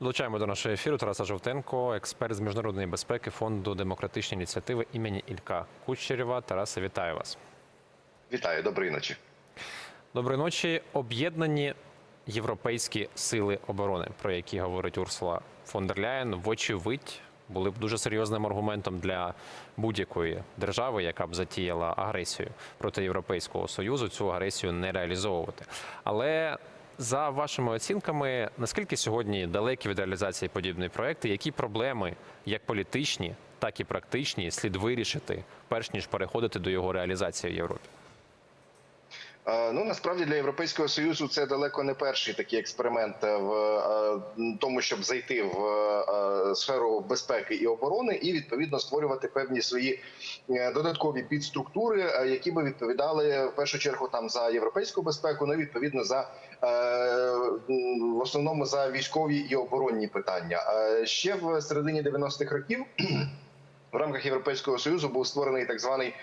Долучаємо до нашого ефіру Тараса Жовтенко, експерт з міжнародної безпеки фонду демократичні ініціативи імені Ілька Кучерєва. Тарасе, вітаю вас. Вітаю, доброї ночі. Доброї ночі. Об'єднані європейські сили оборони, про які говорить Урсула фон дер Ляєн, вочевидь, були б дуже серйозним аргументом для будь-якої держави, яка б затіяла агресію проти Європейського союзу, цю агресію не реалізовувати. Але за вашими оцінками, наскільки сьогодні далекі від реалізації подібні проекти, які проблеми, як політичні, так і практичні, слід вирішити, перш ніж переходити до його реалізації в Європі? Е, Ну насправді для європейського союзу це далеко не перший такий експеримент в е, тому, щоб зайти в е, сферу безпеки і оборони, і відповідно створювати певні свої е, додаткові підструктури, е, які би відповідали в першу чергу там за європейську безпеку, ну і відповідно за е, в основному за військові і оборонні питання. Е, Ще в середині 90-х років в рамках Європейського союзу був створений так званий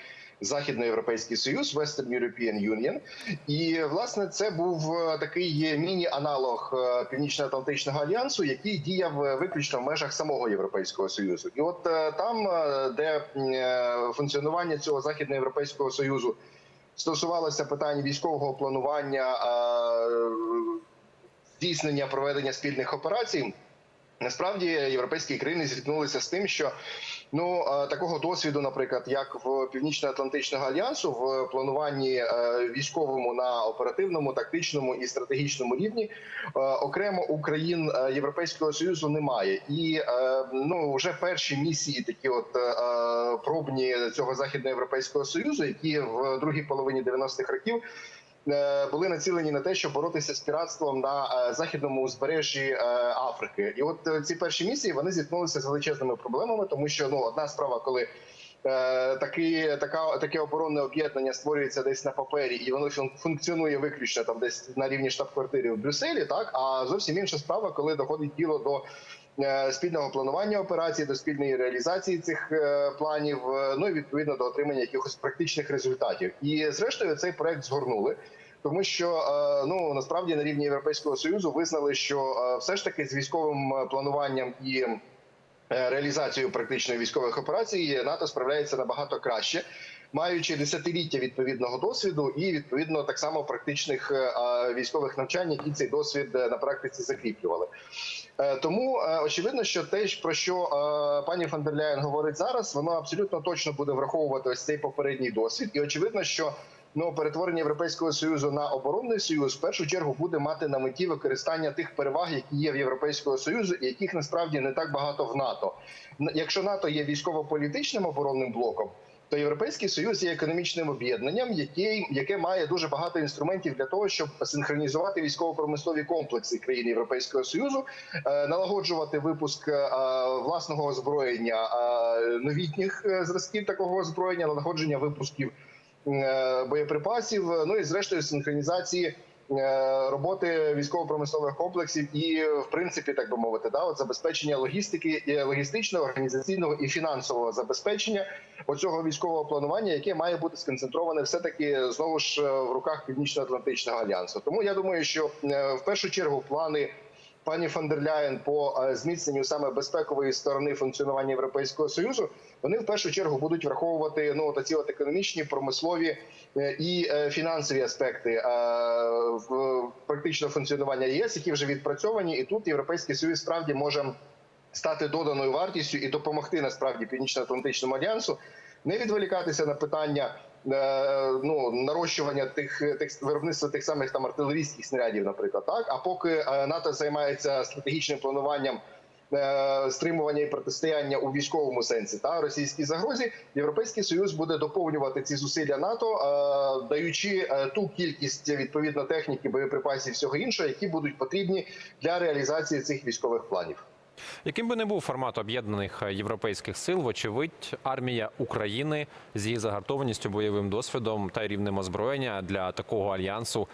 Західноєвропейський Союз Western European Union. І власне це був е, такий міні-аналог е, Північно-Атлантичного альянсу, який діяв е, виключно в межах самого Європейського союзу. І от е, там, е, де е, функціонування цього західноєвропейського союзу стосувалося питань військового планування, е, здійснення проведення спільних операцій. Насправді європейські країни зіткнулися з тим, що ну е, такого досвіду, наприклад, як в Північно-Атлантичного альянсу, в плануванні е, військовому на оперативному, тактичному і стратегічному рівні, е, окремо у країн Європейського союзу немає. І ну вже перші місії, такі от пробні цього західноєвропейського союзу, які в другій половині 90-х років були націлені на те, щоб боротися з піратством на е, західному узбережжі е, Африки. І от е, ці перші місії вони зіткнулися з величезними проблемами, тому що ну одна справа, коли е, Такі така таке оборонне об'єднання створюється десь на папері, і воно фун- функціонує виключно там, десь на рівні штаб-квартири в Брюсселі. Так а зовсім інша справа, коли доходить діло до е, спільного планування операцій, до спільної реалізації цих е, планів, е, ну і відповідно до отримання якихось практичних результатів. І зрештою цей проект згорнули. Тому що е, ну насправді на рівні Європейського союзу визнали, що е, все ж таки з військовим е, плануванням і е, реалізацією практичної військових операцій НАТО справляється набагато краще. Маючи десятиліття відповідного досвіду і відповідно так само практичних е, військових навчань, які цей досвід е, на практиці закріплювали. Е, Тому очевидно, що те, про що пані фон дер Ляєн говорить зараз, воно абсолютно точно буде враховувати ось цей попередній досвід. І очевидно, що ну перетворення Європейського союзу на оборонний союз в першу чергу буде мати на меті використання тих переваг, які є в Європейського союзу, і яких насправді не так багато в НАТО. Якщо НАТО є військово-політичним оборонним блоком. То європейський союз є економічним об'єднанням, яке, яке має дуже багато інструментів для того, щоб синхронізувати військово-промислові комплекси країн Європейського союзу, е, налагоджувати випуск е, власного озброєння е, новітніх зразків такого озброєння, налагодження випусків боєприпасів, ну і зрештою синхронізації роботи військово-промислових комплексів і, в принципі, так би мовити, да, от забезпечення логістики, логістичного, організаційного і фінансового забезпечення оцього військового планування, яке має бути сконцентроване все таки знову ж е, в руках Північно-Атлантичного альянсу. Тому я думаю, що е, в першу чергу плани. Пані фон по е, зміцненню саме безпекової сторони функціонування Європейського союзу вони в першу чергу будуть враховувати ну от ці от економічні, промислові е, і е, фінансові аспекти в практичного функціонування ЄС, які вже відпрацьовані, і тут європейський союз справді може стати доданою вартістю і допомогти насправді північно-атлантичному альянсу не відволікатися на питання е, ну нарощування тих тих виробництва тих самих там артилерійських снарядів, наприклад, так а поки е, НАТО займається стратегічним плануванням. е, Стримування і протистояння у військовому сенсі та російській загрозі, європейський союз буде доповнювати ці зусилля НАТО, даючи ту кількість відповідно техніки, боєприпасів і всього іншого, які будуть потрібні для реалізації цих військових планів. Яким би не був формат об'єднаних європейських сил, вочевидь, армія України з її загартованістю, бойовим досвідом та рівнем озброєння для такого альянсу,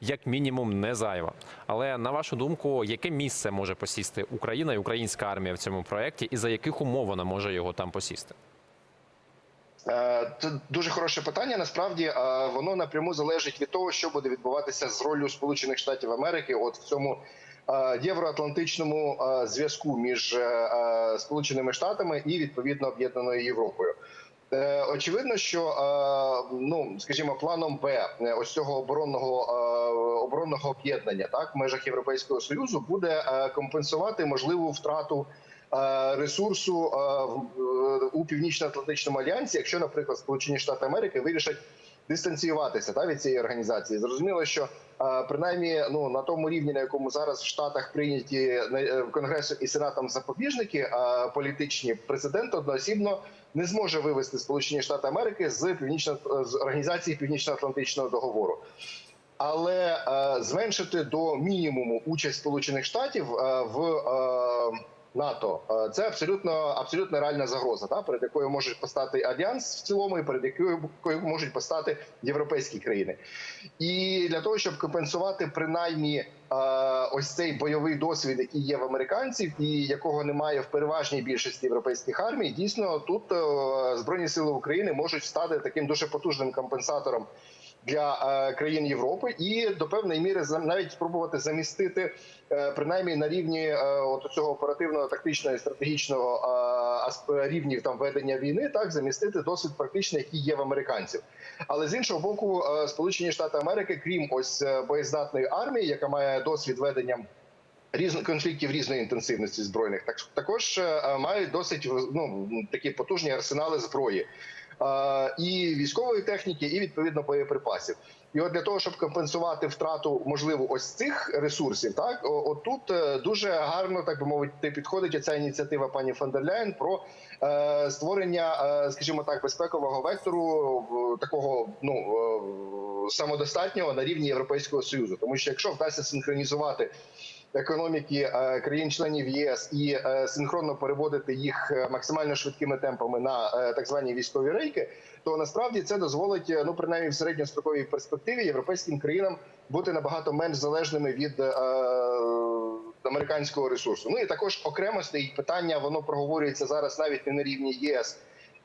як мінімум, не зайва. Але на вашу думку, яке місце може посісти Україна і українська армія в цьому проєкті, і за яких умов вона може його там посісти? Е, Це дуже хороше питання. Насправді е, воно напряму залежить від того, що буде відбуватися з роллю Сполучених Штатів Америки, от в цьому е, євроатлантичному е, зв'язку між е, е, Сполученими Штатами і відповідно об'єднаною Європою. Е, Очевидно, що е, ну скажімо, планом Б е, ось цього оборонного е, оборонного об'єднання так в межах Європейського союзу буде е, компенсувати можливу втрату е, ресурсу е, е, у північно-атлантичному альянсі, якщо, наприклад, Сполучені Штати Америки вирішать дистанціюватися та, від цієї організації. Зрозуміло, що е, принаймні ну на тому рівні, на якому зараз в Штатах прийняті е, Конгресом і Сенатом запобіжники е, політичні, президент одноосібно не зможе вивести Сполучені Штати Америки з північно з організації Північно-Атлантичного договору. Але е, зменшити до мінімуму участь Сполучених Штатів е, в е, НАТО е, це абсолютно абсолютно реальна загроза, та перед якою може постати альянс в цілому, і перед якою якою можуть постати європейські країни. І для того, щоб компенсувати принаймні е, ось цей бойовий досвід, який є в американців, і якого немає в переважній більшості європейських армій, дійсно тут е, збройні сили України можуть стати таким дуже потужним компенсатором для е, країн Європи і до певної міри навіть спробувати замістити е, принаймні на рівні е, от цього оперативного тактичного і стратегічного рівнів там ведення війни, так замістити досвід практичний, який є в американців. Але з іншого боку, Сполучені Штати Америки, крім ось боєздатної армії, яка має досвід ведення різних конфліктів різної інтенсивності збройних, так також мають досить ну такі потужні арсенали зброї. І військової техніки, і відповідно боєприпасів, і от для того, щоб компенсувати втрату можливо ось цих ресурсів, так отут е, дуже гарно, так би мовити, підходить ця ініціатива пані фон про е, створення, е, скажімо так, безпекового вектору такого ну е, самодостатнього на рівні Європейського союзу, тому що якщо вдасться синхронізувати економіки е, країн-членів ЄС і е, синхронно переводити їх е, максимально швидкими темпами на так звані військові рейки, то насправді це дозволить, ну принаймні в середньостроковій перспективі, європейським країнам бути набагато менш залежними від. Американського ресурсу, ну і також окремо стоїть питання. Воно проговорюється зараз навіть не на рівні ЄС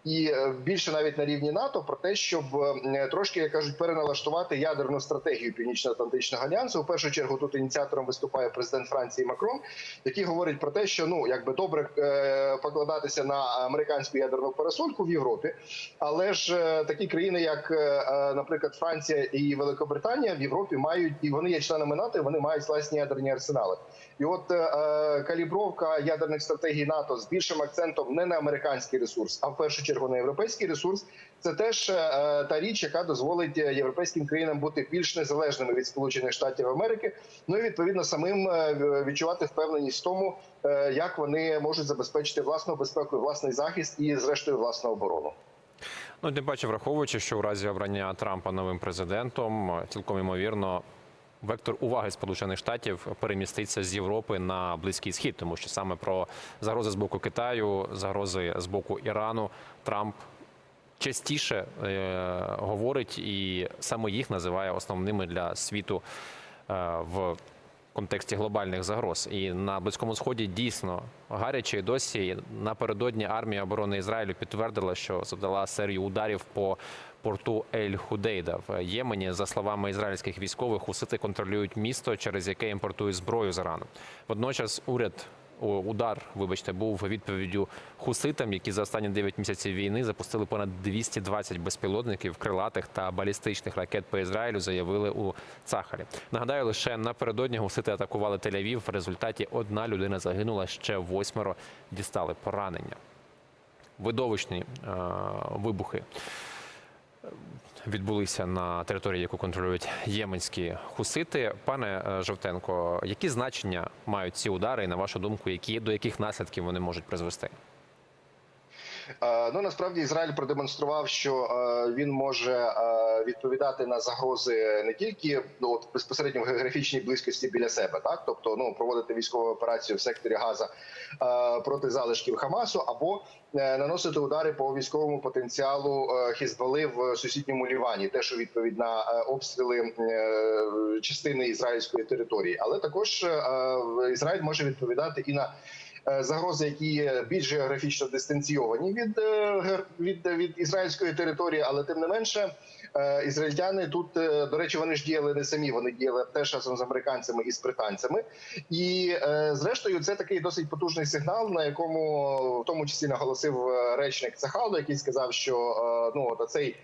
і е, більше навіть на рівні НАТО про те, щоб е, трошки як кажуть переналаштувати ядерну стратегію Північно-Атлантичного альянсу. У першу чергу тут ініціатором виступає президент Франції Макрон, який говорить про те, що ну якби добре е, покладатися на американську ядерну парасольку в Європі, але ж такі країни, як, наприклад, Франція і Великобританія в Європі мають і вони є членами НАТО, і вони мають власні ядерні арсенали. І от е, е, калібровка ядерних стратегій НАТО з більшим акцентом не на американський ресурс, а в першу чергу на європейський ресурс. Це теж е, та річ, яка дозволить е, європейським країнам бути більш незалежними від Сполучених Штатів Америки. Ну і відповідно самим е, відчувати впевненість в тому, е, як вони можуть забезпечити власну безпеку, власний захист і, зрештою, власну оборону. Ну, тим паче, враховуючи, що у разі обрання Трампа новим президентом, цілком ймовірно, вектор уваги Сполучених Штатів переміститься з Європи на Близький Схід, тому що саме про загрози з боку Китаю, загрози з боку Ірану Трамп частіше е, говорить і саме їх називає основними для світу е, в контексті глобальних загроз. І на близькому сході дійсно гаряче і досі напередодні армія оборони Ізраїлю підтвердила, що завдала серію ударів по порту Ель Худейда в Ємені. За словами ізраїльських військових, усити контролюють місто, через яке імпортують зброю з Ірану. Водночас уряд. Удар, вибачте, був відповіддю хуситам, які за останні 9 місяців війни запустили понад 220 безпілотників, крилатих та балістичних ракет по Ізраїлю. Заявили у Цахарі. Нагадаю, лише напередодні гусити атакували Тель-Авів. В результаті одна людина загинула, ще восьмеро дістали поранення. Видовищні е, вибухи відбулися на території, яку контролюють єменські хусити. Пане е, Жовтенко, які значення мають ці удари, і на вашу думку, які до яких наслідків вони можуть призвести? Е, Ну насправді Ізраїль продемонстрував, що е, він може е, відповідати на загрози не тільки ну, от, безпосередньо в географічній близькості біля себе, так? Тобто ну проводити військову операцію в секторі Газа проти залишків Хамасу, або наносити удари по військовому потенціалу Хізбали в сусідньому Лівані, теж у відповідь на обстріли частини ізраїльської території, але також Ізраїль може відповідати і на загрози, які є більш географічно дистанційовані від, е, від, від ізраїльської території, але тим не менше. Е, Ізраїльтяни тут, е, до речі, вони ж діяли не самі, вони діяли теж разом з американцями і з британцями. І е, зрештою, це такий досить потужний сигнал, на якому в тому числі наголосив е, речник Цахалу, який сказав, що е, ну от цей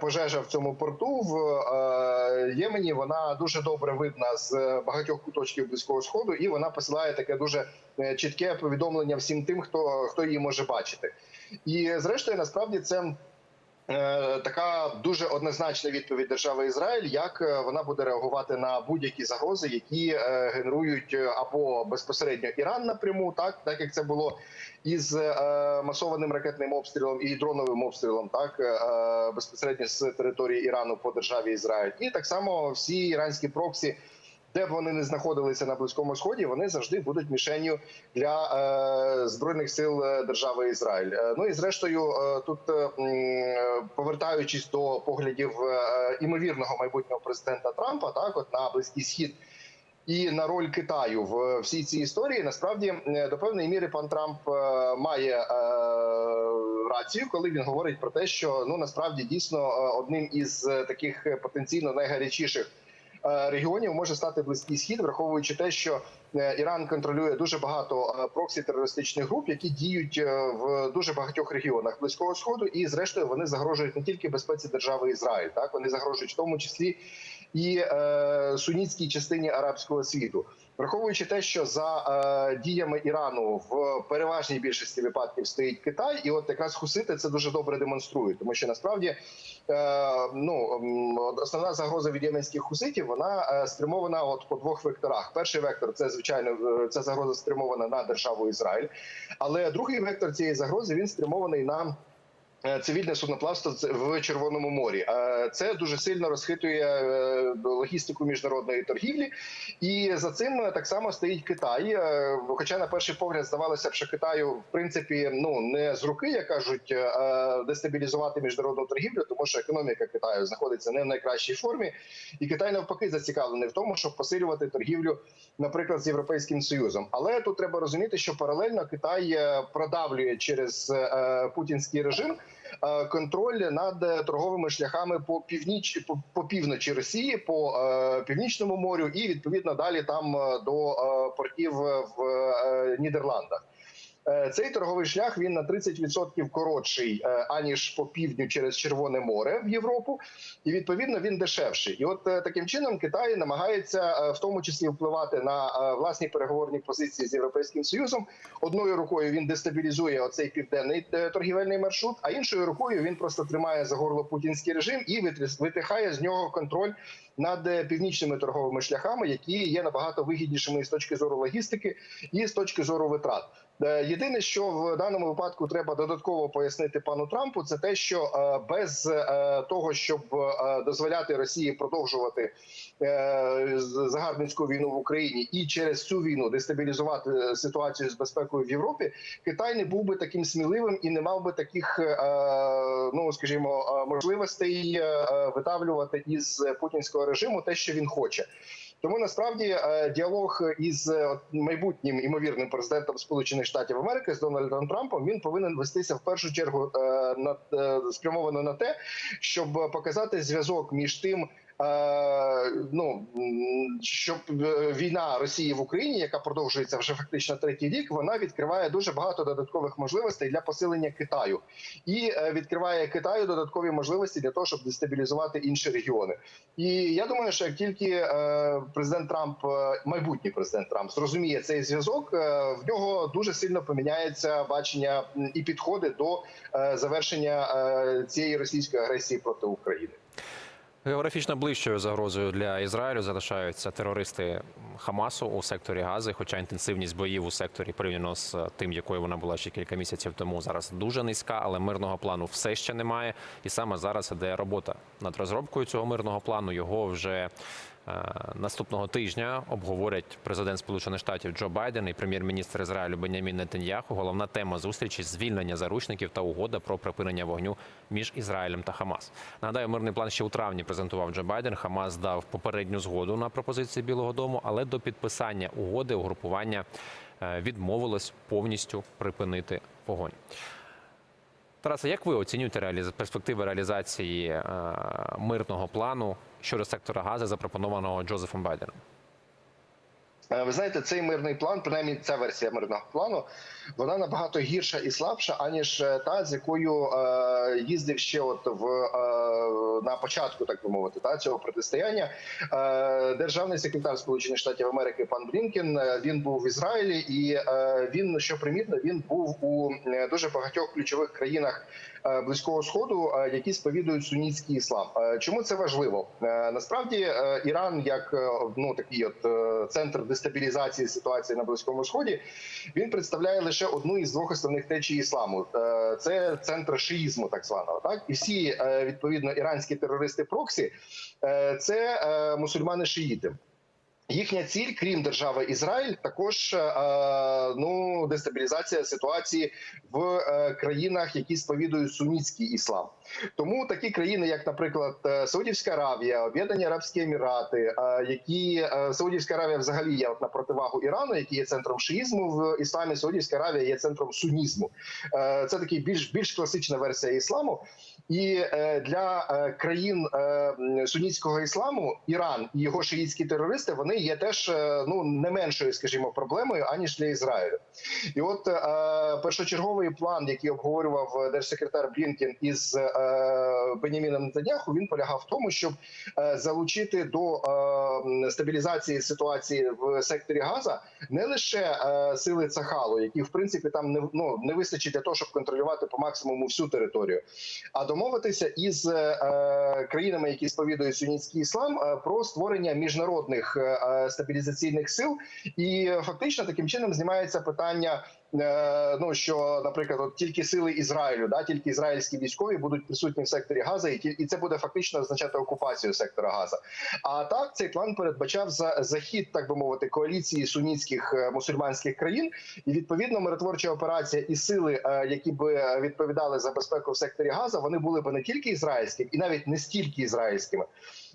пожежа в цьому порту в е, Ємені вона дуже добре видна з багатьох куточків близького сходу, і вона посилає таке дуже е, чітке повідомлення всім тим, хто хто її може бачити. І зрештою, насправді це. Е, Така дуже однозначна відповідь держави Ізраїль, як е, вона буде реагувати на будь-які загрози, які е, генерують або безпосередньо Іран напряму, так так як це було із масованим ракетним обстрілом і дроновим обстрілом, так безпосередньо з території Ірану по державі Ізраїль, і так само всі іранські проксі. Де б вони не знаходилися на близькому сході, вони завжди будуть мішенню для е, збройних сил е, держави Ізраїль. Е, ну і зрештою, е, тут повертаючись до поглядів імовірного майбутнього президента Трампа, так от на близький схід. І на роль Китаю в всій цій історії насправді до певної міри пан Трамп має рацію, коли він говорить про те, що ну насправді дійсно одним із таких потенційно найгарячіших регіонів може стати близький схід, враховуючи те, що е, Іран контролює дуже багато е, проксі терористичних груп, які діють е, в дуже багатьох регіонах близького сходу, і зрештою вони загрожують не тільки безпеці держави Ізраїль, так вони загрожують в тому числі і е, сунітській частині арабського світу. Враховуючи те, що за е, діями Ірану в переважній більшості випадків стоїть Китай, і от якраз хусити це дуже добре демонструють, тому що насправді е, ну основна загроза від єменських хуситів вона е, спрямована от по двох векторах. Перший вектор це звичайно е, ця загроза спрямована на державу Ізраїль, але другий вектор цієї загрози він спрямований на цивільне судноплавство в Червоному морі. Е, Це дуже сильно розхитує е, логістику міжнародної торгівлі, і за цим е, так само стоїть Китай. Е, Хоча на перший погляд здавалося б, що Китаю в принципі ну не з руки, як кажуть, е, дестабілізувати міжнародну торгівлю, тому що економіка Китаю знаходиться не в найкращій формі, і Китай навпаки зацікавлений в тому, щоб посилювати торгівлю, наприклад, з європейським союзом. Але тут треба розуміти, що паралельно Китай е, продавлює через е, путінський режим е, контроль над е, торговими шляхами по північ по, по півночі Росії, по е, північному морю, і відповідно далі там е, до е, портів в е, Нідерландах. Е, Цей торговий шлях він на 30% коротший е, аніж по півдню через Червоне море в Європу, і відповідно він дешевший. І от е, таким чином Китай намагається в тому числі впливати на власні переговорні позиції з європейським союзом. Одною рукою він дестабілізує оцей південний торгівельний маршрут, а іншою рукою він просто тримає за горло путінський режим і витихає з нього контроль над північними торговими шляхами, які є набагато вигіднішими з точки зору логістики, і з точки зору витрат. Е, Єдине, що в даному випадку треба додатково пояснити пану Трампу, це те, що е, без е, того, щоб дозволяти Росії продовжувати загарбницьку війну в Україні і через цю війну дестабілізувати ситуацію з безпекою в Європі, Китай не був би таким сміливим і не мав би таких, ну скажімо, можливостей видавлювати із путінського режиму те, що він хоче. Тому насправді е, діалог із е, майбутнім імовірним президентом Сполучених Штатів Америки з Дональдом Трампом він повинен вестися в першу чергу е, на спрямовано на те, щоб показати зв'язок між тим. Е, Ну щоб е, війна Росії в Україні, яка продовжується вже фактично третій рік, вона відкриває дуже багато додаткових можливостей для посилення Китаю і е, відкриває Китаю додаткові можливості для того, щоб дестабілізувати інші регіони. І я думаю, що як тільки президент Трамп, майбутній президент Трамп, зрозуміє цей зв'язок, в нього дуже сильно поміняється бачення і підходи до завершення цієї російської агресії проти України. Географічно ближчою загрозою для Ізраїлю залишаються терористи Хамасу у секторі Гази, хоча інтенсивність боїв у секторі порівняно з тим, якою вона була ще кілька місяців тому, зараз дуже низька, але мирного плану все ще немає. І саме зараз іде робота над розробкою цього мирного плану. Його вже наступного тижня обговорять президент Сполучених Штатів Джо Байден і прем'єр-міністр Ізраїлю Бенямін Нетаньяху. Головна тема зустрічі звільнення заручників та угода про припинення вогню між Ізраїлем та Хамас. Нагадаю, мирний план ще у травні презентував Джо Байден. Хамас дав попередню згоду на пропозиції Білого Дому, але до підписання угоди угрупування е, відмовилось повністю припинити вогонь. Тарасе, як ви оцінюєте реаліз... перспективи реалізації е, мирного плану щодо сектора газу, запропонованого Джозефом Байденом? Е, Ви знаєте, цей мирний план, принаймні ця версія мирного плану, вона набагато гірша і слабша, аніж е, та, з якою е, їздив ще от в е, на початку, так би мовити, та цього протистояння. Е, державний секретар Сполучених Штатів Америки пан Блінкен. е, Він був в Ізраїлі, і е, він що примітно, він був у дуже багатьох ключових країнах близького сходу, е, які сповідують сунітський іслам. Е, Чому це важливо? Е, Насправді е, Іран, як е, ну такий от е, центр дестабілізації ситуації на близькому сході, він представляє лише одну із двох основних течій ісламу. Е, Це центр шиїзму, так званого. Так і всі е, відповідно іранські терористи проксі е, це е, мусульмани шиїти. Їхня ціль, крім держави Ізраїль, також е, ну дестабілізація ситуації в е, країнах, які сповідують сунітський іслам. Тому такі країни, як, наприклад, е, Саудівська Аравія, Об'єднані Арабські Емірати, е, які е, Саудівська Аравія взагалі є на противагу Ірану, який є центром шиїзму в ісламі. Саудівська Аравія є центром сунізму. Це такий більш більш класична версія ісламу. І для країн сунітського ісламу Іран і його шиїтські терористи вони є теж ну не меншою, скажімо, проблемою аніж для Ізраїлю. І от першочерговий план, який обговорював держсекретар Блінкен із Беніміном Нетаньяху, він полягав в тому, щоб е, залучити до е, стабілізації ситуації в секторі Газа не лише е, сили Цахалу, які в принципі там не ну не вистачить для того, щоб контролювати по максимуму всю територію, а домовитися із е, країнами, які сповідують сунітський іслам, е, про створення міжнародних е, е, стабілізаційних сил, і е, фактично таким чином знімається питання. Е, Ну що, наприклад, от тільки сили Ізраїлю, да тільки ізраїльські військові будуть присутні в секторі Газа, і і це буде фактично означати окупацію сектора Газа. А так цей план передбачав за захід, так би мовити, коаліції сунітських е, мусульманських країн, і відповідно миротворча операція і сили, е, які е, відповідали за безпеку в секторі Газа, вони були б не тільки ізраїльськими, і навіть не стільки ізраїльськими,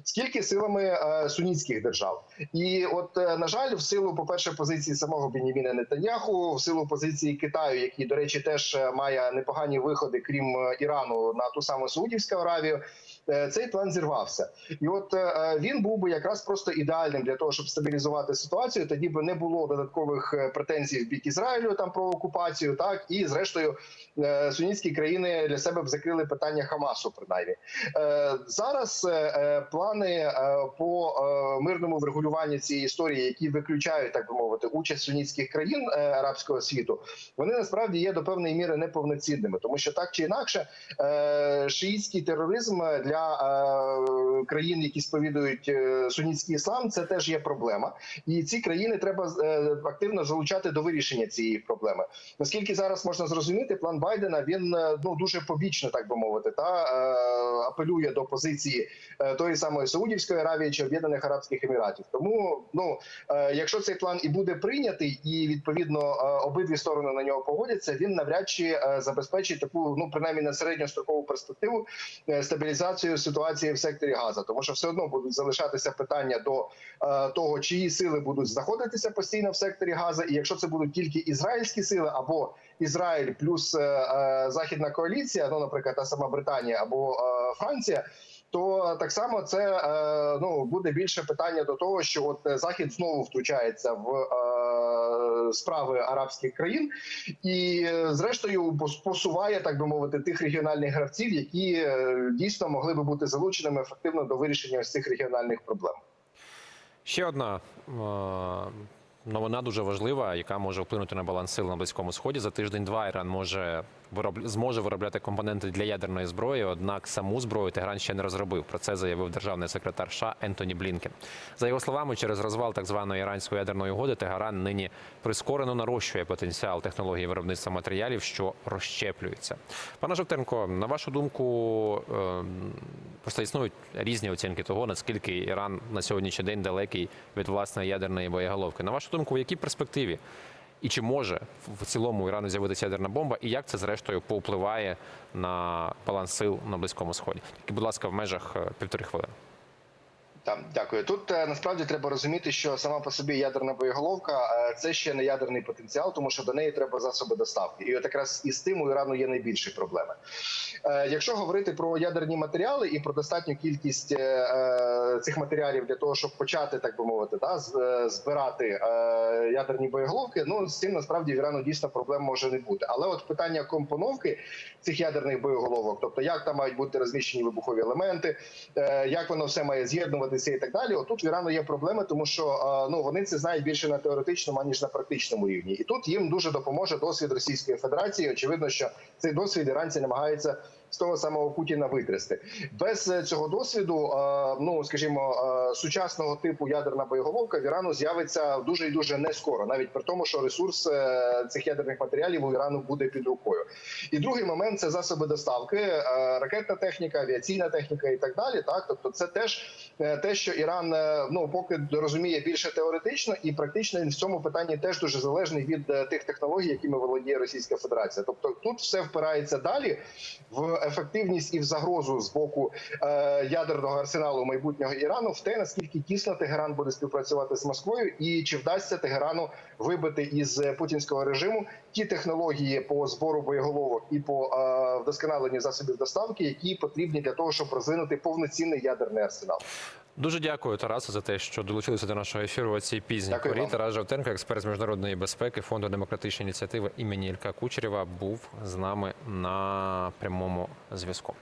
скільки силами е, сунітських держав. І от е, на жаль, в силу, по перше, позиції самого Беніміна Нетаньяху, в силу позиції Китаю, який, до речі, теж е, має непогані виходи, крім Ірану, на ту саму Саудівську Аравію. Цей план зірвався, і от він був би якраз просто ідеальним для того, щоб стабілізувати ситуацію. Тоді би не було додаткових претензій в бік Ізраїлю там про окупацію, так і зрештою сунітські країни для себе б закрили питання Хамасу. Принаймні зараз е, плани е, по е, мирному врегулюванню цієї історії, які виключають так би мовити участь сунітських країн е, арабського світу, вони насправді є до певної міри неповноцінними, тому що так чи інакше, шиїтський тероризм для країн, які сповідують сунітський іслам, це теж є проблема, і ці країни треба активно залучати до вирішення цієї проблеми. Наскільки зараз можна зрозуміти, план Байдена він ну дуже побічно, так би мовити, та апелює до позиції тої самої Саудівської Аравії чи Об'єднаних Арабських Еміратів. Тому ну е, якщо цей план і буде прийнятий, і відповідно е, обидві сторони на нього погодяться, він навряд чи е, забезпечить таку, ну принаймні на середньострокову перспективу стабілізацію ситуації в секторі Газа, тому що все одно будуть залишатися питання до того, чиї сили будуть знаходитися постійно в секторі Газа, і якщо це будуть тільки ізраїльські сили або Ізраїль плюс західна коаліція, ну наприклад, та сама Британія або Франція. То так само це е, ну буде більше питання до того, що от е, захід знову втручається в е, справи арабських країн, і зрештою посуває, так би мовити, тих регіональних гравців, які дійсно могли би бути залученими ефективно до вирішення цих регіональних проблем. Ще одна новина дуже важлива, яка може вплинути на баланс сил на близькому сході. За тиждень-два Іран може виробля... зможе виробляти компоненти для ядерної зброї. Однак саму зброю Тегран ще не розробив. Про це заявив державний секретар США Ентоні Блінкен. За його словами, через розвал так званої іранської ядерної угоди Тегеран нині прискорено нарощує потенціал технології виробництва матеріалів, що розщеплюються. Пане Жовтенко, на вашу думку, е, просто існують різні оцінки того, наскільки Іран на сьогоднішній день далекий від власної ядерної боєголовки. На вашу думку, в якій перспективі і чи може в цілому Ірану з'явитися ядерна бомба, і як це зрештою повпливає на баланс сил на близькому сході? Тільки, будь ласка, в межах е, півтори хвилини. Так, дякую. Тут е, насправді треба розуміти, що сама по собі ядерна боєголовка е, це ще не ядерний потенціал, тому що до неї треба засоби доставки. І от якраз із тим у Ірану є найбільші проблеми. Е, Якщо говорити про ядерні матеріали і про достатню кількість цих матеріалів для того, щоб почати, так би мовити, да, збирати ядерні боєголовки, ну з цим насправді в Ірану дійсно проблем може не бути. Але от питання компоновки цих ядерних боєголовок, тобто як там мають бути розміщені вибухові елементи, як воно все має з'єднуватися і так далі. Отут в Ірану є проблеми, тому що е, ну вони це знають більше на теоретичному аніж на практичному рівні, і тут їм дуже допоможе досвід Російської Федерації. Очевидно, що цей досвід іранці намагаються з того самого Путіна витрясти. Без е, цього досвіду, е, ну скажімо, е, сучасного типу ядерна боєголовка в Ірану з'явиться дуже і дуже не скоро, навіть при тому, що ресурс цих ядерних матеріалів у Ірану буде під рукою. І другий момент це засоби доставки, ракетна техніка, авіаційна техніка і так далі. Так, тобто, це теж те, що Іран ну поки розуміє більше теоретично і практично в цьому питанні теж дуже залежний від тих технологій, якими володіє Російська Федерація. Тобто тут все впирається далі в ефективність і в загрозу з боку е, ядерного арсеналу майбутнього Ірану в те, наскільки тісно Тегеран буде співпрацювати з Москвою, і чи вдасться Тегерану вибити із е, путінського режиму ті технології по збору боєголовок і по е, вдосконаленню засобів доставки, які потрібні для того, щоб розвинути повноцінний ядерний арсенал. Дуже дякую, Тарасу, за те, що долучилися до нашого ефіру у цій пізній порі. Тарас Жовтенко, експерт з міжнародної безпеки фонду демократичної ініціативи імені Ілька Кучерєва, був з нами на прямому зв'язку.